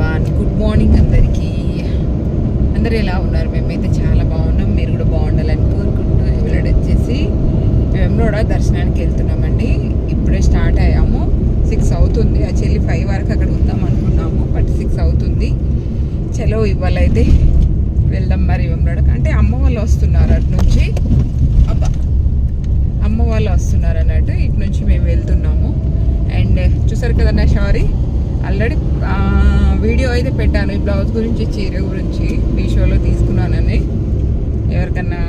Everyone good morning అందరికీ. అందరూ ఎలా ఉన్నారు? మేమైతే చాలా బాగున్నాం. మీరు కూడా బాగుండాలని కోరుకుంటూ ఇవాళ వచ్చేసి మేము కూడా దర్శనానికి వెళ్తున్నామండి. ఇప్పుడే స్టార్ట్ అయ్యాము. సిక్స్ అవుతుంది. యాక్చువల్లీ ఫైవ్ వరకు అక్కడ ఉందాం అనుకున్నాము బట్ సిక్స్ అవుతుంది. చలో ఇవాళ అయితే వెళ్దాం మరి ఇవ్వడానికి అంటే అమ్మ వాళ్ళు వస్తున్నారు అటు నుంచి. అబ్బా! అమ్మ వాళ్ళు వస్తున్నారు అన్నట్టు ఇటు నుంచి మేము వెళ్తున్నాము. అండ్ చూసారు కదన్నా షారీ? ఆల్రెడీ వీడియో అయితే పెట్టాను. ఈ బ్లౌజ్ గురించి చీర గురించి మీషోలో తీసుకున్నానని. ఎవరికన్నా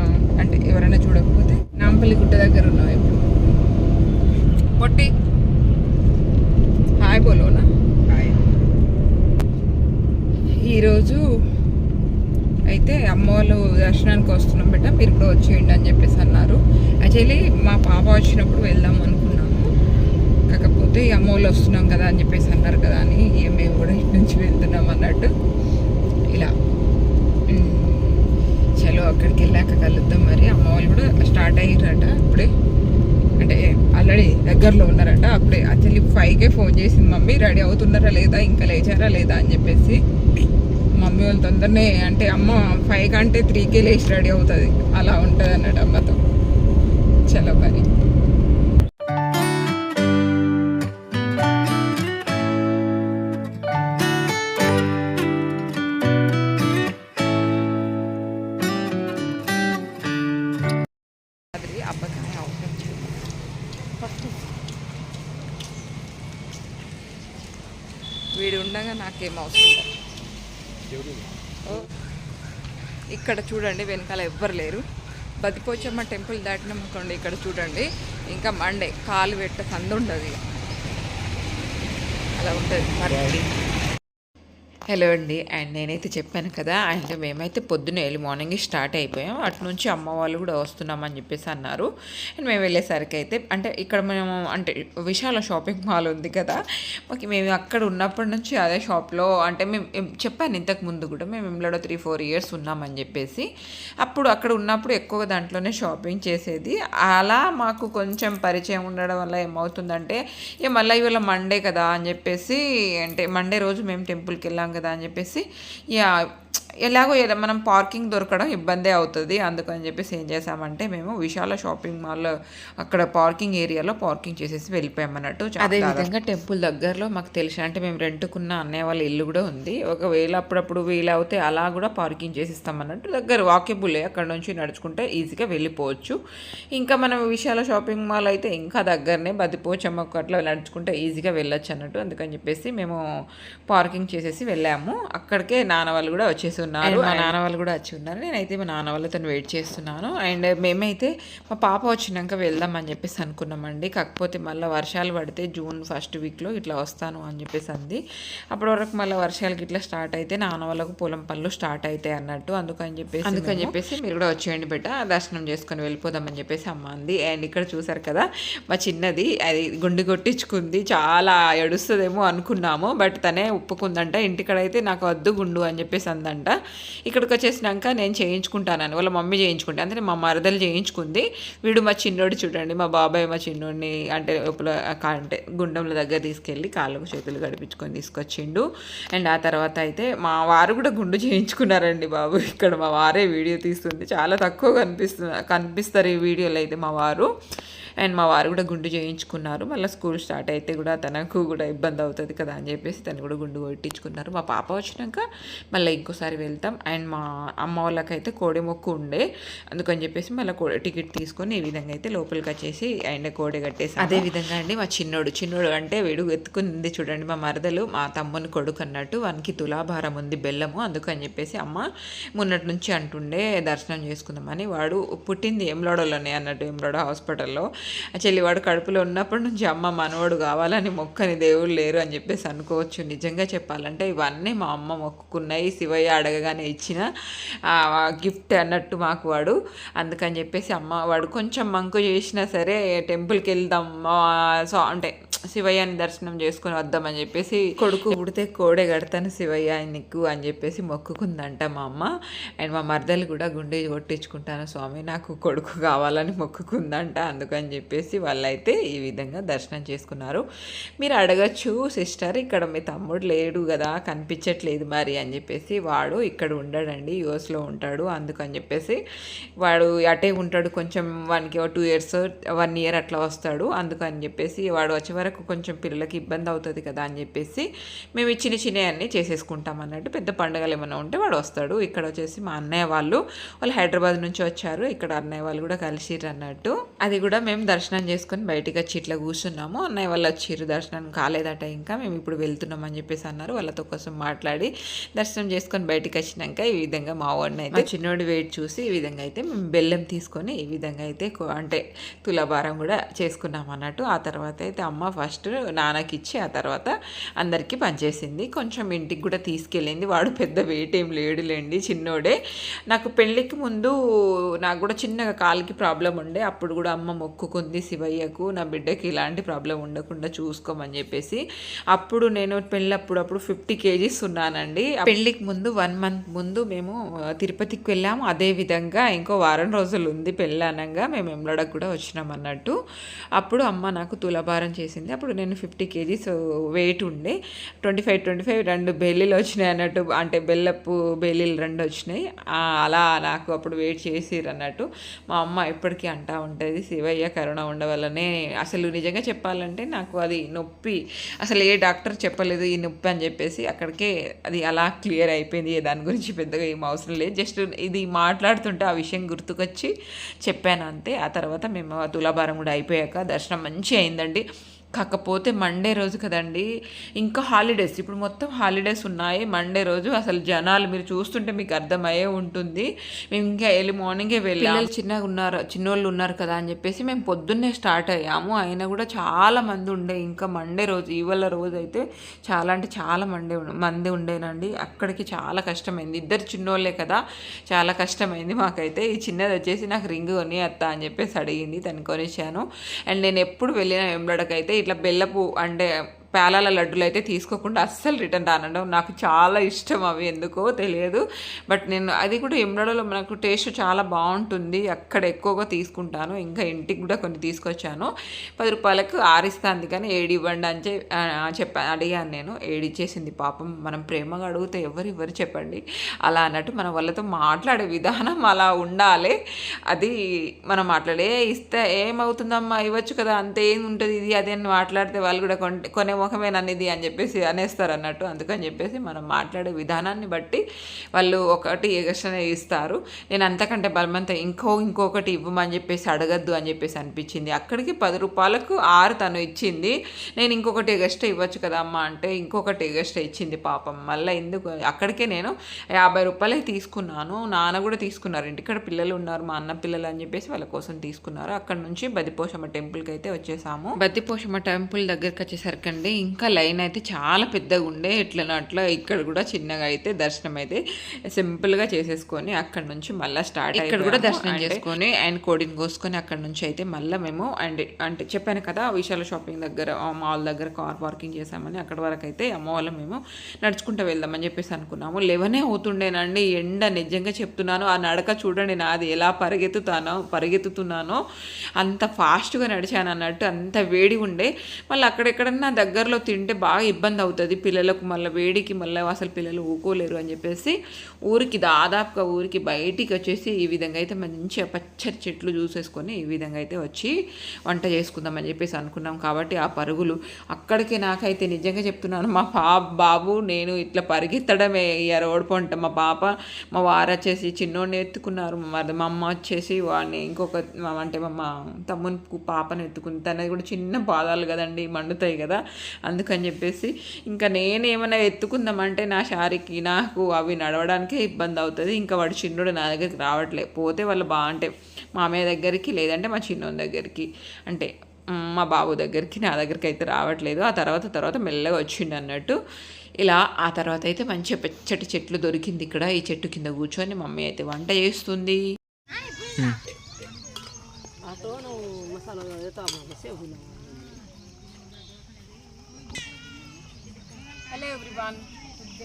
అంటే ఎవరైనా చూడకపోతే నాంపల్లి గుట్ట దగ్గర ఉన్నాం ఇప్పుడు. పొట్టి. హాయ్ బోలోనా? ఈరోజు అయితే అమ్మ వాళ్ళు దర్శనానికి వస్తున్నాం బిడ్డ మీరు కూడా వచ్చేయండి అని చెప్పేసి అన్నారు. యాక్చువల్లీ మా పాప వచ్చినప్పుడు వెళ్దాం కాకపోతే ఈ అమ్మ వాళ్ళు వస్తున్నాం కదా అని చెప్పేసి అన్నారు కదా అని ఇక మేము కూడా ఇటు నుంచి వెళ్తున్నాం అన్నట్టు. ఇలా. చలో అక్కడికి వెళ్ళాక కలుద్దాం మరి. అమ్మ వాళ్ళు కూడా స్టార్ట్ అయ్యారట అప్పుడే అంటే ఆల్రెడీ దగ్గరలో ఉన్నారట. అప్పుడే యాక్చువల్లీ ఫైవ్కే ఫోన్ చేసింది మమ్మీ. రెడీ అవుతున్నారా లేదా? ఇంకా లేచారా లేదా అని చెప్పేసి మమ్మీ వాళ్ళు తొందరనే అంటే అమ్మ ఫైవ్ కంటే త్రీకే లేచి రెడీ అవుతుంది. అలా ఉంటుంది అన్నట్టు అమ్మతో. చలో మరి. ఉండగా ఓ. ఇక్కడ చూడండి వెనకాల ఎవ్వరు లేరు. బతిపోచమ్మ టెంపుల్ దాటినామనుకోండి ఇక్కడ చూడండి. ఇంకా మండే కాలు పెట్ట సందు ఉండదు అలా ఉంటుంది మరి. హలో అండి. అండ్ నేనైతే చెప్పాను కదా అండ్ మేమైతే పొద్దున్న ఎర్లీ మార్నింగ్ స్టార్ట్ అయిపోయాం. అటు నుంచి అమ్మ వాళ్ళు కూడా వస్తున్నామని చెప్పేసి అన్నారు. అండ్ మేము వెళ్ళేసరికి అయితే అంటే ఇక్కడ మేము అంటే విశాల షాపింగ్ మాల్ ఉంది కదా మాకు మేము అక్కడ ఉన్నప్పటి నుంచి అదే షాప్లో అంటే మేము చెప్పాను ఇంతకు ముందు కూడా మేము ఇంట్లో త్రీ ఫోర్ ఇయర్స్ ఉన్నామని చెప్పేసి. అప్పుడు అక్కడ ఉన్నప్పుడు ఎక్కువగా దాంట్లోనే షాపింగ్ చేసేది. అలా మాకు కొంచెం పరిచయం ఉండడం వల్ల ఏమవుతుందంటే ఇక మళ్ళీ ఇవాళ మండే కదా అని చెప్పేసి అంటే మండే రోజు మేము టెంపుల్కి వెళ్ళాం కదా అని చెప్పేసి ఇక ఎలాగో ఎలా మనం పార్కింగ్ దొరకడం ఇబ్బందే అవుతుంది. అందుకని చెప్పేసి ఏం చేసామంటే మేము విశాల షాపింగ్ మాల్ అక్కడ పార్కింగ్ ఏరియాలో పార్కింగ్ చేసేసి వెళ్ళిపోయాం అన్నట్టు అదే విధంగా టెంపుల్ దగ్గరలో మాకు తెలిసి అంటే మేము రెంట్కున్న అన్నయ్య వాళ్ళ ఇల్లు కూడా ఉంది. ఒకవేళ అప్పుడప్పుడు వీలవుతే అలా కూడా పార్కింగ్ చేసిస్తాం అన్నట్టు దగ్గర వాకేబులే అక్కడ నుంచి నడుచుకుంటే ఈజీగా వెళ్ళిపోవచ్చు. ఇంకా మనం విశాల షాపింగ్ మాల్ అయితే ఇంకా దగ్గరనే బదిపోచమ్మకు అట్లా నడుచుకుంటే ఈజీగా వెళ్ళొచ్చు అన్నట్టు. అందుకని చెప్పేసి మేము పార్కింగ్ చేసేసి వెళ్ళాము. అక్కడికే నాన్న వాళ్ళు కూడా వచ్చేసి ఉన్నారు మా నాన్న వాళ్ళు కూడా వచ్చి ఉన్నారు. నేనైతే మా నాన్న వాళ్ళతో వెయిట్ చేస్తున్నాను. అండ్ మేమైతే మా పాప వచ్చినాక వెళ్దాం అని చెప్పేసి అనుకున్నామండి. కాకపోతే మళ్ళీ వర్షాలు పడితే జూన్ ఫస్ట్ వీక్లో ఇట్లా వస్తాను అని చెప్పేసి అంది. అప్పటి వరకు మళ్ళీ వర్షాలకి ఇట్లా స్టార్ట్ అయితే నాన్న వాళ్ళకు పొలం పనులు స్టార్ట్ అవుతాయి అన్నట్టు అందుకని చెప్పేసి అందుకని చెప్పేసి మీరు కూడా వచ్చేయండి బిడ్డ. దర్శనం చేసుకొని వెళ్ళిపోదామని చెప్పేసి అమ్మ అంది. అండ్ ఇక్కడ చూసారు కదా మా చిన్నది అది గుండు కొట్టించుకుంది. చాలా ఏడుస్తుందేమో అనుకున్నాము. బట్ తనే ఒప్పుకుందంట. ఇంటికడైతే నాకు వద్దు గుండు అని చెప్పేసి అందంట. ఇక్కడికి వచ్చేసినాక నేను చేయించుకుంటానని వాళ్ళ మమ్మీ చేయించుకుంటే అంటే మా మరదలు చేయించుకుంది. వీడు మా చిన్నోడు చూడండి మా బాబాయ్ మా చిన్నోడిని అంటే లోపల అంటే గుండంల దగ్గర తీసుకెళ్ళి కాళ్ళకు చేతులు గడిపించుకొని తీసుకొచ్చిండు. అండ్ ఆ తర్వాత అయితే మా వారు కూడా గుండు చేయించుకున్నారండి బాబు. ఇక్కడ మా వారే వీడియో తీస్తుంది. చాలా తక్కువ కనిపిస్తుంది కనిపిస్తారు ఈ వీడియోలో అయితే మా వారు. అండ్ మా వారు కూడా గుండు చేయించుకున్నారు. మళ్ళీ స్కూల్ స్టార్ట్ అయితే కూడా తనకు కూడా ఇబ్బంది అవుతుంది కదా అని చెప్పేసి తను కూడా గుండు కొట్టించుకున్నారు. మా పాప వచ్చినాక మళ్ళీ ఇంకోసారి వెళ్తాం. అండ్ మా అమ్మ వాళ్ళకైతే కోడి మొక్కు ఉండే. అందుకని చెప్పేసి మళ్ళీ కోడి టికెట్ తీసుకొని ఈ విధంగా అయితే లోపలికి వచ్చేసి అండ్ కోడి కట్టేసి అదే విధంగా అండి మా చిన్నోడు చిన్నోడు అంటే వీడు ఎత్తుకుంది చూడండి మా మరదలు మా తమ్ముని కొడుకు అన్నట్టు వానికి తులాభారం ఉంది బెల్లము. అందుకని చెప్పేసి అమ్మ మొన్నటి నుంచి అంటుండే దర్శనం చేసుకుందామని. వాడు పుట్టింది ఏమ్లాడలోనే అన్నట్టు ఏమ్లాడ హాస్పిటల్లో. చెల్లి వాడు కడుపులో ఉన్నప్పటి నుంచి అమ్మ మనవాడు కావాలని మొక్కని దేవుడు లేరు అని చెప్పేసి అనుకోవచ్చు. నిజంగా చెప్పాలంటే ఇవన్నీ మా అమ్మ మొక్కుకున్నాయి. శివయ్య అడగగానే ఇచ్చిన గిఫ్ట్ అన్నట్టు మాకు వాడు. అందుకని చెప్పేసి అమ్మ వాడు కొంచెం మంకు చేసినా సరే టెంపుల్కి వెళ్దాం సో అంటే శివయ్యని దర్శనం చేసుకొని వద్దామని చెప్పేసి కొడుకు ఉడితే కోడే కడతాను శివయ్య నీకు అని చెప్పేసి మొక్కుకుందంట మా అమ్మ. అండ్ మా మరదలు కూడా గుండె కొట్టించుకుంటాను స్వామి నాకు కొడుకు కావాలని మొక్కుకుందంట. అందుకని చెప్పేసి వాళ్ళైతే ఈ విధంగా దర్శనం చేసుకున్నారు. మీరు అడగచ్చు సిస్టర్ ఇక్కడ మీ తమ్ముడు లేడు కదా కనిపించట్లేదు మరి అని చెప్పేసి వాడు ఇక్కడ ఉండడండి యుఎస్లో ఉంటాడు. అందుకని చెప్పేసి వాడు అటే ఉంటాడు కొంచెం వానికి టూ ఇయర్స్ వన్ ఇయర్ అట్లా వస్తాడు. అందుకని చెప్పేసి వాడు వచ్చే వరకు కొంచెం పిల్లలకి ఇబ్బంది అవుతుంది కదా అని చెప్పేసి మేము చిన్న చిన్న అన్నీ చేసేసుకుంటాం అన్నట్టు పెద్ద పండుగలు ఏమైనా ఉంటే వాడు వస్తాడు. ఇక్కడ వచ్చేసి మా అన్నయ్య వాళ్ళు వాళ్ళు హైదరాబాద్ నుంచి వచ్చారు. ఇక్కడ అన్నయ్య వాళ్ళు కూడా కలిసిర్రు అన్నట్టు. అది కూడా మేము దర్శనం చేసుకొని బయటికి వచ్చి ఇట్లా కూర్చున్నాము. అన్నయ్య వాళ్ళు వచ్చిర్రు దర్శనం కాలేదట ఇంకా. మేము ఇప్పుడు వెళ్తున్నాం అని చెప్పేసి అన్నారు. వాళ్ళతో కోసం మాట్లాడి దర్శనం చేసుకొని బయటికి వచ్చినాక ఈ విధంగా మా వాడిని అయితే చిన్నోడి వెయిట్ చూసి ఈ విధంగా అయితే మేము బెల్లం తీసుకొని ఈ విధంగా అయితే అంటే తులాభారం కూడా చేసుకున్నాం అన్నట్టు. ఆ తర్వాత అయితే అమ్మ ఫస్ట్ నాన్నకి ఇచ్చి ఆ తర్వాత అందరికీ పనిచేసింది. కొంచెం ఇంటికి కూడా తీసుకెళ్ళింది. వాడు పెద్ద వెయిట్ ఏం లేడులేండి చిన్నోడే. నాకు పెళ్ళికి ముందు నాకు కూడా చిన్నగా కాలికి ప్రాబ్లం ఉండే. అప్పుడు కూడా అమ్మ మొక్కుకుంది శివయ్యకు నా బిడ్డకి ఇలాంటి ప్రాబ్లం ఉండకుండా చూసుకోమని చెప్పేసి. అప్పుడు నేను పెళ్ళప్పుడు అప్పుడు ఫిఫ్టీ కేజీస్ ఉన్నానండి. పెళ్ళికి ముందు వన్ మంత్ ముందు మేము తిరుపతికి వెళ్ళాము. అదే విధంగా ఇంకో వారం రోజులు ఉంది పెళ్ళి అనగా. మేము ఎమ్లడకు కూడా వచ్చినాం అన్నట్టు. అప్పుడు అమ్మ నాకు తులభారం చేసింది. అప్పుడు నేను ఫిఫ్టీ కేజీస్ వెయిట్ ఉండే. ట్వంటీ ఫైవ్ ట్వంటీ ఫైవ్ రెండు బెల్లీలు వచ్చినాయి అన్నట్టు అంటే బెల్లపు బెల్లీలు రెండు వచ్చినాయి. అలా నాకు అప్పుడు వెయిట్ చేసిర్రు అన్నట్టు. మా అమ్మ ఎప్పటికీ అంటా ఉంటుంది శివయ్య కరోనా ఉండవల్లనే. అసలు నిజంగా చెప్పాలంటే నాకు అది నొప్పి. అసలు ఏ డాక్టర్ చెప్పలేదు ఈ నొప్పి అని చెప్పేసి. అక్కడికే అది అలా క్లియర్ అయిపోయింది. దాని గురించి పెద్దగా ఏం అవసరం లేదు. జస్ట్ ఇది మాట్లాడుతుంటే ఆ విషయం గుర్తుకొచ్చి చెప్పాను అంతే. ఆ తర్వాత మేము తులాభారం కూడా అయిపోయాక దర్శనం మంచి అయిందండి. కాకపోతే మండే రోజు కదండి ఇంకా హాలిడేస్. ఇప్పుడు మొత్తం హాలిడేస్ ఉన్నాయి. మండే రోజు అసలు జనాలు మీరు చూస్తుంటే మీకు అర్థమయ్యే ఉంటుంది. మేము ఇంకా ఎర్లీ మార్నింగే వెళ్ళి. చిన్నగా ఉన్నారు చిన్నోళ్ళు ఉన్నారు కదా అని చెప్పేసి మేము పొద్దున్నే స్టార్ట్ అయ్యాము. అయినా కూడా చాలా మంది ఉండే. ఇంకా మండే రోజు ఇవాళ రోజు అయితే చాలా అంటే చాలా మండే మంది ఉండేనండి. అక్కడికి చాలా కష్టమైంది. ఇద్దరు చిన్నోళ్ళే కదా చాలా కష్టమైంది మాకైతే. ఈ చిన్నది వచ్చేసి నాకు రింగ్ కొని అత్త అని చెప్పేసి అడిగింది తను కొనిచ్చాను. అండ్ నేను ఎప్పుడు వెళ్ళిన వెంబడకైతే ఇట్లా బెల్లపు అంటే పేలాల లడ్డులు అయితే తీసుకోకుండా అస్సలు రిటర్న్ రానడం నాకు చాలా ఇష్టం అవి ఎందుకో తెలియదు. బట్ నేను అది కూడా ఎమ్రాడోలో మనకు టేస్ట్ చాలా బాగుంటుంది. అక్కడ ఎక్కువగా తీసుకుంటాను. ఇంకా ఇంటికి కూడా కొన్ని తీసుకొచ్చాను. పది రూపాయలకు ఆరిస్తాంది కానీ ఏడి ఇవ్వండి అని చెప్పా అడిగాను నేను. ఏడిచ్చేసింది పాపం. మనం ప్రేమగా అడిగితే ఎవరు ఇవ్వరు చెప్పండి. అలా అన్నట్టు మన వాళ్ళతో మాట్లాడే విధానం అలా ఉండాలి. అది మనం మాట్లాడే ఇస్తే ఏమవుతుందమ్మా? ఇవ్వచ్చు కదా. అంతే ఉంటుంది ఇది అది అని మాట్లాడితే వాళ్ళు కూడా కొంటే కొనే ముఖమే నన్ను ఇది అని చెప్పేసి అనేస్తారు అన్నట్టు అందుకని చెప్పేసి మనం మాట్లాడే విధానాన్ని బట్టి వాళ్ళు ఒకటి ఎగస్ట్రా ఇస్తారు. నేను అంతకంటే బలమంత ఇంకో ఇంకొకటి ఇవ్వమని చెప్పేసి అడగద్దు అని చెప్పేసి అనిపించింది. అక్కడికి పది రూపాయలకు ఆరు తను ఇచ్చింది. నేను ఇంకొకటి ఎగస్ట్రా ఇవ్వచ్చు కదా అమ్మ అంటే ఇంకొకటి ఎగస్ట్రా ఇచ్చింది పాపం. మళ్ళీ ఎందుకు? అక్కడికే నేను యాభై రూపాయలే తీసుకున్నాను. నాన్న కూడా తీసుకున్నారు. ఇంటికాడ పిల్లలు ఉన్నారు. మా అన్న పిల్లలు అని చెప్పేసి వాళ్ళ కోసం తీసుకున్నారు. అక్కడ నుంచి బదిపోషమ్మ టెంపుల్కి అయితే వచ్చేసాము. బద్దిపోషమ్మ టెంపుల్ దగ్గరికి వచ్చేసరికి అండి ఇంకా లైన్ అయితే చాలా పెద్దగా ఉండే. ఎట్లనో అట్లా ఇక్కడ కూడా చిన్నగా అయితే దర్శనం అయితే సింపుల్గా చేసేసుకొని అక్కడ నుంచి మళ్ళీ స్టార్ట్ ఇక్కడ కూడా దర్శనం చేసుకొని అండ్ కోడిని కోసుకొని అక్కడ నుంచి అయితే మళ్ళీ మేము అండ్ అంటే చెప్పాను కదా విశాల షాపింగ్ దగ్గర మాల్ దగ్గర కార్ పార్కింగ్ చేసామని అక్కడ వరకు అయితే అమ్మ వాళ్ళ మేము నడుచుకుంటూ వెళ్దామని చెప్పేసి అనుకున్నాము. లెవెనే అవుతుండేనండి. ఎండ నిజంగా చెప్తున్నాను. ఆ నడక చూడండి నాది ఎలా పరిగెత్తుతానో పరిగెత్తుతున్నానో అంత ఫాస్ట్గా నడిచాను అన్నట్టు అంత వేడి ఉండే. మళ్ళీ అక్కడెక్కడన్నా దగ్గరలో తింటే బాగా ఇబ్బంది అవుతుంది. పిల్లలకు మళ్ళీ వేడికి మళ్ళీ అసలు పిల్లలు ఊకోలేరు అని చెప్పేసి ఊరికి దాదాపుగా ఊరికి బయటికి వచ్చేసి ఈ విధంగా అయితే మంచిగా పచ్చటి చెట్లు చూసేసుకొని ఈ విధంగా అయితే వచ్చి వంట చేసుకుందామని చెప్పేసి అనుకున్నాం. కాబట్టి ఆ పరుగులు అక్కడికి నాకైతే నిజంగా చెప్తున్నాను. మా పా బాబు నేను ఇట్లా పరిగెత్తడమే ఇక ఓడిపోంట మా పాప మా వారు వచ్చేసి చిన్నోడిని ఎత్తుకున్నారు. మా అమ్మ వచ్చేసి వాడిని ఇంకొక అంటే మా మా తమ్ముని పాపను ఎత్తుకుంది తనది కూడా చిన్న పాదాలు కదండి మండుతాయి కదా. అందుకని చెప్పేసి ఇంకా నేను ఏమైనా ఎత్తుకుందామంటే నా శారీకి నాకు అవి నడవడానికే ఇబ్బంది అవుతుంది. ఇంకా వాడు చిన్నోడు నా దగ్గరికి రావట్లే. పోతే వాళ్ళు బాగుంటే మామయ్య దగ్గరికి లేదంటే మా చిన్నోని దగ్గరికి అంటే మా బాబు దగ్గరికి నా దగ్గరికి అయితే రావట్లేదు. ఆ తర్వాత తర్వాత మెల్లగా వచ్చిండు అన్నట్టు. ఇలా ఆ తర్వాత అయితే మంచిగా పచ్చటి చెట్లు దొరికింది ఇక్కడ. ఈ చెట్టు కింద కూర్చొని మమ్మీ అయితే వంట చేస్తుంది. Masala hello everyone.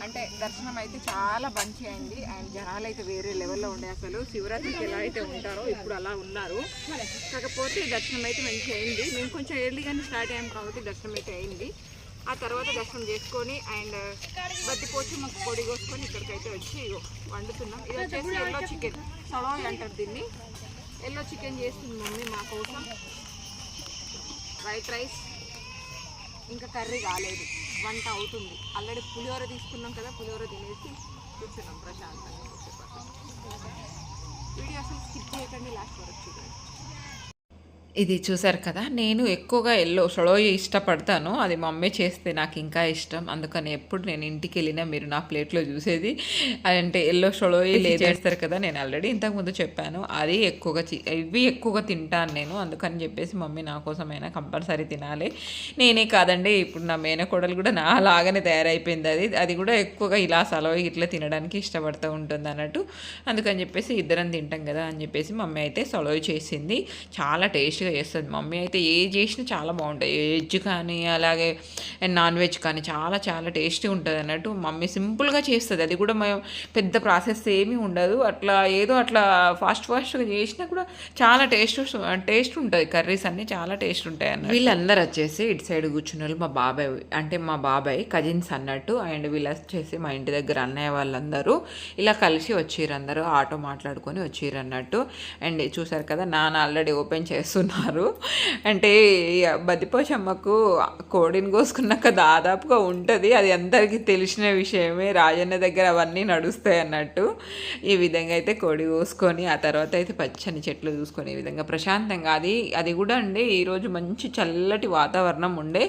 అంటే దర్శనం అయితే చాలా మంచి అయింది. అండ్ జనాలు అయితే వేరే లెవెల్లో ఉండే అసలు. శివరాత్రికి ఎలా అయితే ఉంటారో ఇప్పుడు అలా ఉన్నారు. కాకపోతే దర్శనం అయితే మంచి అయింది. మేము కొంచెం ఎర్లీగానే స్టార్ట్ అయ్యాం కాబట్టి దర్శనం అయితే అయింది. ఆ తర్వాత దర్శనం చేసుకొని అండ్ బద్దిపోచి మాకు పొడి కోసుకొని ఇక్కడికైతే వచ్చి వండుతున్నాం. ఇది వచ్చేసి ఎల్లో చికెన్. సడోయ్ అంటారు దీన్ని. ఎల్లో చికెన్ చేస్తుంది మమ్మీ మా కోసం. White rice. ఇంకా కర్రీ కాలేదు. వంట అవుతుంది. ఆల్రెడీ పులిహోర తీసుకున్నాం కదా పులిహోర తినేసి కూర్చున్నాం ప్రశాంతంగా. వీడియో అసలు స్కిప్ చేయకండి. ఇది చూసారు కదా నేను ఎక్కువగా ఎల్లో షొడోయి ఇష్టపడతాను. అది మమ్మీ చేస్తే నాకు ఇంకా ఇష్టం. అందుకని ఎప్పుడు నేను ఇంటికి వెళ్ళినా మీరు నా ప్లేట్లో చూసేది. అంటే ఎల్లో షొడోయి లేదు చేస్తారు. కదా నేను ఆల్రెడీ ఇంతకుముందు చెప్పాను. అది ఎక్కువగా ఇవి ఎక్కువగా తింటాను నేను. అందుకని చెప్పేసి మమ్మీ నా కోసమైనా కంపల్సరీ తినాలి. నేనే కాదండి ఇప్పుడు నా మేనకోడలు కూడా నా లాగానే తయారైపోయింది అది. అది కూడా ఎక్కువగా ఇలా సలవ ఇట్లా తినడానికి ఇష్టపడుతూ ఉంటుంది అన్నట్టు. అందుకని చెప్పేసి ఇద్దరం తింటాం కదా అని చెప్పేసి మమ్మీ అయితే సొలవి చేసింది. చాలా టేస్ట్గా చేస్తుంది మమ్మీ. అయితే ఏ చేసినా చాలా బాగుంటాయి. వెజ్ కానీ అలాగే నాన్ వెజ్ కానీ చాలా చాలా టేస్టీ ఉంటుంది అన్నట్టు మమ్మీ సింపుల్గా చేస్తుంది. అది కూడా మేము పెద్ద ప్రాసెస్ ఏమీ ఉండదు. అట్లా ఏదో అట్లా ఫాస్ట్ ఫాస్ట్గా చేసినా కూడా చాలా టేస్ట్ టేస్ట్ ఉంటుంది. కర్రీస్ అన్నీ చాలా టేస్ట్ ఉంటాయి అన్నట్టు. వీళ్ళందరూ వచ్చేసి ఇటు సైడ్ కూర్చున్న వాళ్ళు మా బాబాయ్ అంటే మా బాబాయ్ కజిన్స్ అన్నట్టు అండ్ వీళ్ళు వచ్చేసి మా ఇంటి దగ్గర అన్నయ్య వాళ్ళందరూ ఇలా కలిసి వచ్చిర్రు అందరూ. ఆటో మాట్లాడుకొని వచ్చిర్రు అన్నట్టు. అండ్ చూసారు కదా నాన్న ఆల్రెడీ ఓపెన్ చేస్తున్నారు అంటే బతిపోషమ్మకు కోడిని కోసుకున్నాక దాదాపుగా ఉంటుంది. అది అందరికీ తెలిసిన విషయమే. రాజన్న దగ్గర అవన్నీ నడుస్తాయి అన్నట్టు. ఈ విధంగా అయితే కోడి కోసుకొని ఆ తర్వాత అయితే పచ్చని చెట్లు చూసుకొని ఈ విధంగా ప్రశాంతంగా. అది అది కూడా అండి ఈరోజు మంచి చల్లటి వాతావరణం ఉండే.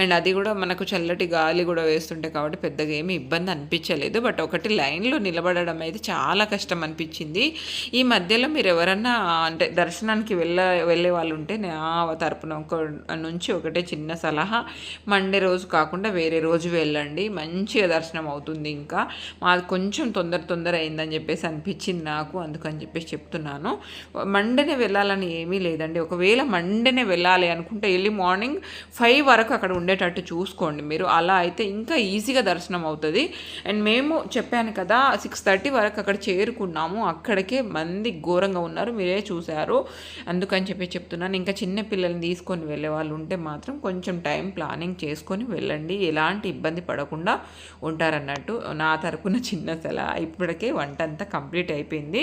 అండ్ అది కూడా మనకు చల్లటి గాలి కూడా వేస్తుంటే కాబట్టి పెద్దగా ఏమీ ఇబ్బంది అనిపించలేదు. బట్ ఒకటి లైన్లో నిలబడడం అయితే చాలా కష్టం అనిపించింది. ఈ మధ్యలో మీరు ఎవరన్నా అంటే దర్శనానికి వెళ్ళ వెళ్ళే వాళ్ళు ఉంటే నా తరపున ఒక నుంచి ఒకటే చిన్న సలహా. మండే రోజు కాకుండా వేరే రోజు వెళ్ళండి. మంచిగా దర్శనం అవుతుంది ఇంకా. మాది కొంచెం తొందర తొందర అయిందని చెప్పేసి అనిపించింది నాకు. అందుకని చెప్పేసి చెప్తున్నాను. మండేనే వెళ్ళాలని ఏమీ లేదండి. ఒకవేళ మండేనే వెళ్ళాలి అనుకుంటే ఎర్లీ మార్నింగ్ ఫైవ్ వరకు అక్కడ ఉండేటట్టు చూసుకోండి మీరు. అలా అయితే ఇంకా ఈజీగా దర్శనం అవుతుంది. అండ్ మేము చెప్పాను కదా సిక్స్ థర్టీ వరకు అక్కడ చేరుకున్నాము. అక్కడికే మంది ఘోరంగా ఉన్నారు. మీరే చూశారు. అందుకని చెప్పి చెప్తున్నాను. ఇంకా చిన్న పిల్లల్ని తీసుకొని వెళ్ళే వాళ్ళు ఉంటే మాత్రం కొంచెం టైం ప్లానింగ్ చేసుకొని వెళ్ళండి. ఎలాంటి ఇబ్బంది పడకుండా ఉంటారన్నట్టు నా తరపున చిన్న సలహా. ఇప్పటికే వంట అంతా కంప్లీట్ అయిపోయింది.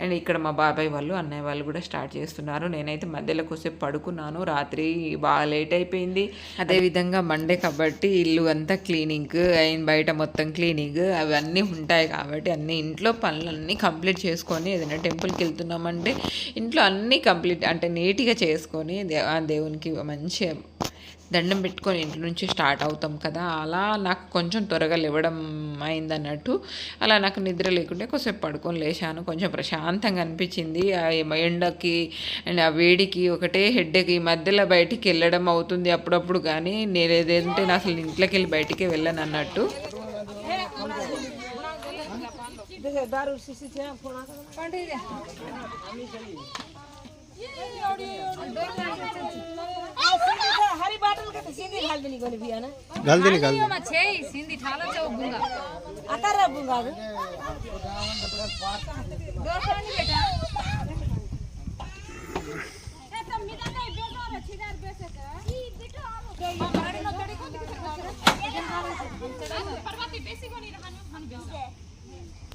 అండ్ ఇక్కడ మా బాబాయ్ వాళ్ళు అన్నయ్య వాళ్ళు కూడా స్టార్ట్ చేస్తున్నారు. నేనైతే మధ్యలో కొద్దిసేపు పడుకున్నాను. రాత్రి బాగా లేట్ అయిపోయింది. అదేవిధంగా మండే కాబట్టి ఇల్లు అంతా క్లీనింగ్ అండ్ బయట మొత్తం క్లీనింగ్ అవన్నీ ఉంటాయి కాబట్టి అన్ని ఇంట్లో పనులన్నీ కంప్లీట్ చేసుకొని ఏదైనా టెంపుల్కి వెళ్తున్నామంటే ఇంట్లో అన్నీ కంప్లీట్ అంటే నీట్గా చేసుకొని ఆ దేవునికి మంచి దండం పెట్టుకొని ఇంటి నుంచి స్టార్ట్ అవుతాం కదా. అలా నాకు కొంచెం త్వరగా లేవడం అయిందన్నట్టు అలా నాకు నిద్ర లేకుంటే కొంచెం పడుకొని లేచాను. కొంచెం ప్రశాంతంగా అనిపించింది. ఆ ఎండకి అండ్ ఆ వేడికి ఒకటే హెడ్కి మధ్యలో బయటికి వెళ్ళడం అవుతుంది అప్పుడప్పుడు కానీ నేను ఏదంటే నేను అసలు ఇంట్లోకి వెళ్ళి బయటికి వెళ్ళను అన్నట్టు. हरी बाटल का सीधी घाल देनी कोनी भी है ना घाल दे निकाल दे छे सिंधी ठालो चौ गुंगा आता रे बुंगा दो पानी बेटा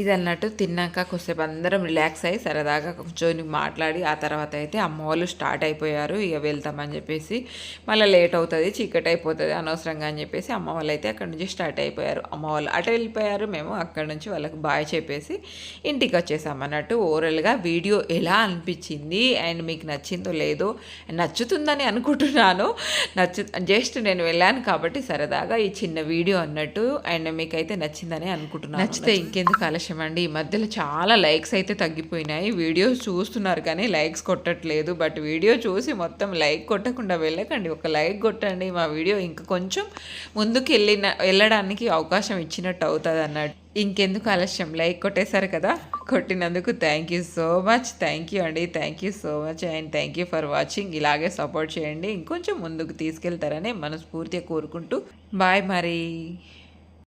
ఇది అన్నట్టు తిన్నాక కొద్దిసేపు అందరం రిలాక్స్ అయ్యి సరదాగా కూర్చొని మాట్లాడి ఆ తర్వాత అయితే అమ్మ వాళ్ళు స్టార్ట్ అయిపోయారు. ఇక వెళ్తామని చెప్పేసి మళ్ళీ లేట్ అవుతుంది చీకటి అయిపోతుంది అనవసరంగా అని చెప్పేసి అమ్మ వాళ్ళు అయితే అక్కడ నుంచి స్టార్ట్ అయిపోయారు. అమ్మ వాళ్ళు అటు వెళ్ళిపోయారు మేము అక్కడ నుంచి వాళ్ళకి బాయ్ చెప్పేసి ఇంటికి వచ్చేసాం అన్నట్టు ఓవరాల్గా వీడియో ఎలా అనిపించింది? అండ్ మీకు నచ్చిందో లేదో నచ్చుతుందని అనుకుంటున్నాను. నచ్చు జస్ట్ నేను వెళ్ళాను కాబట్టి సరదాగా ఈ చిన్న వీడియో అన్నట్టు అండ్ మీకైతే నచ్చిందని అనుకుంటున్నాను. నచ్చితే ఇంకెందుకు ఆలస్యం? ఆలస్యం ఈ మధ్యలో చాలా లైక్స్ అయితే తగ్గిపోయినాయి. వీడియోస్ చూస్తున్నారు కానీ లైక్స్ కొట్టట్లేదు. బట్ వీడియో చూసి మొత్తం లైక్ కొట్టకుండా వెళ్ళకండి. ఒక లైక్ కొట్టండి. మా వీడియో ఇంకా కొంచెం ముందుకు వెళ్ళిన వెళ్ళడానికి అవకాశం ఇచ్చినట్టు అవుతుంది అన్నట్టు. ఇంకెందుకు ఆలస్యం? లైక్ కొట్టేశారు కదా? కొట్టినందుకు thank you so much thank you అండి. Thank you so much and thank you for watching ఇలాగే సపోర్ట్ చేయండి. ఇంకొంచెం ముందుకు తీసుకెళ్తారని మనస్ఫూర్తిగా కోరుకుంటూ. బాయ్ మరి